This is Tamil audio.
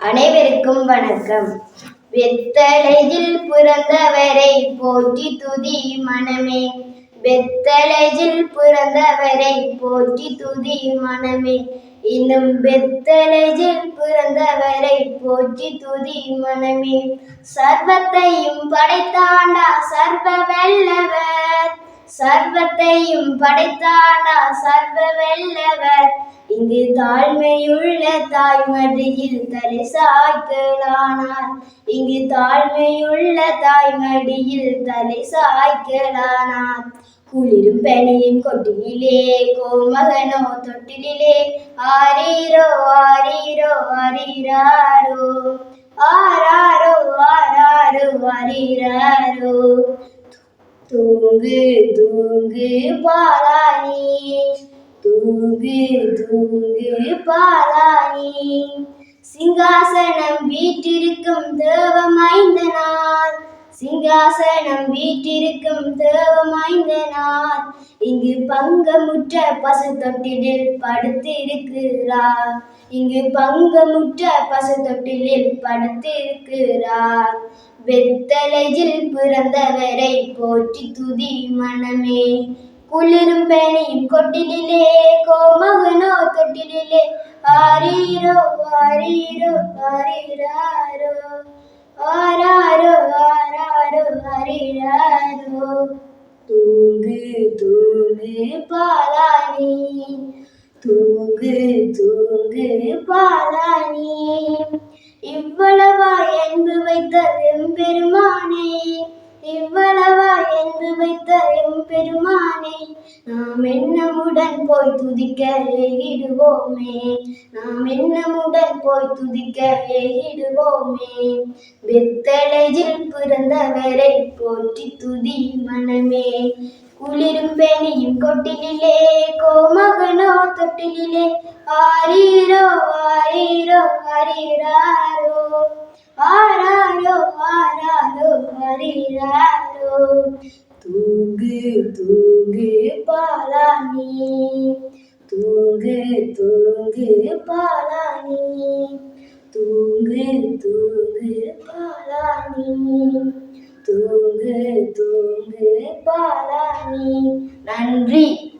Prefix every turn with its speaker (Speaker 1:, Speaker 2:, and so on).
Speaker 1: அனைவருக்கும் வணக்கம். வெத்தலையில் பிறந்தவரை போற்றி துதி மனமே. வெத்தலையில் பிறந்தவரை போற்றி துதி மனமே. இன்னும் வெத்தலையில் பிறந்தவரை போற்றி துதி மனமே. சர்வத்தையும் படைத்தாண்டா சர்வ வல்லவர். சர்வத்தையும் படைத்தானா சர்வ வெல்லவர் இங்கு தாழ்மையுள்ள தாய் மடியில் தலை சாய்க்கலானார் இங்கு தாழ்மையுள்ள தாய் மடியில் தலை சாய்க்கலானார் குளிரும் பனியும் கொட்டிலே கோமகனோ தொட்டிலே ஆரீரோ ஆரீரோ ஆரீராரோ. ஆராரோ ஆராரோ ஆரீராரோ. தூங்கு தூங்கு பாலானி தூங்கு தூங்கு பாலானி சிங்காசனம் வீட்டிருக்கும் தேவமைந்தனார் சிங்காசனம் வீட்டிருக்கும் தேவமைந்தனார் இங்கு பங்கமுற்ற பசு தொட்டிலில் படுத்திருக்கிறார். இங்கு பங்கமுற்ற பசு தொட்டிலில் படுத்து இருக்கிறார் பிறந்தவரை போற்றி துதி மனமே குளிரும் பனியும் கொட்டிலே கோமகனோ தொட்டிலே ஆரீரோ ஆரீரோ ஆரீராரோ ஆராரோ ஆராரோ ஆரீராரோ தூங்கு தூங்கு பாலானி தூங்கு தூங்கு பாலானி இவ்வளவா நாம் என்னமுடன் போய் துதிக்க ஏகிடுவோமே நாம் என்னமுடன் போய் துதிக்க ஏகிடுவோமே வெத்தலையில் பிறந்தவரை போற்றி துதி மனமே. குளிரும் பெனியும் கொட்டிலே கோமகனோ தொட்டிலே ஆரீரோ ஆரீரோ ஆரீராரோ. ஆராரோ ஆராரோ ஆரீராரோ. தூங்கு தூங்கு பாலானி. தூங்கு தூங்கு பாலானி. தூங்கு தூங்கு பாலானி. தூங்கு தூங்கு பாலானி. நன்றி.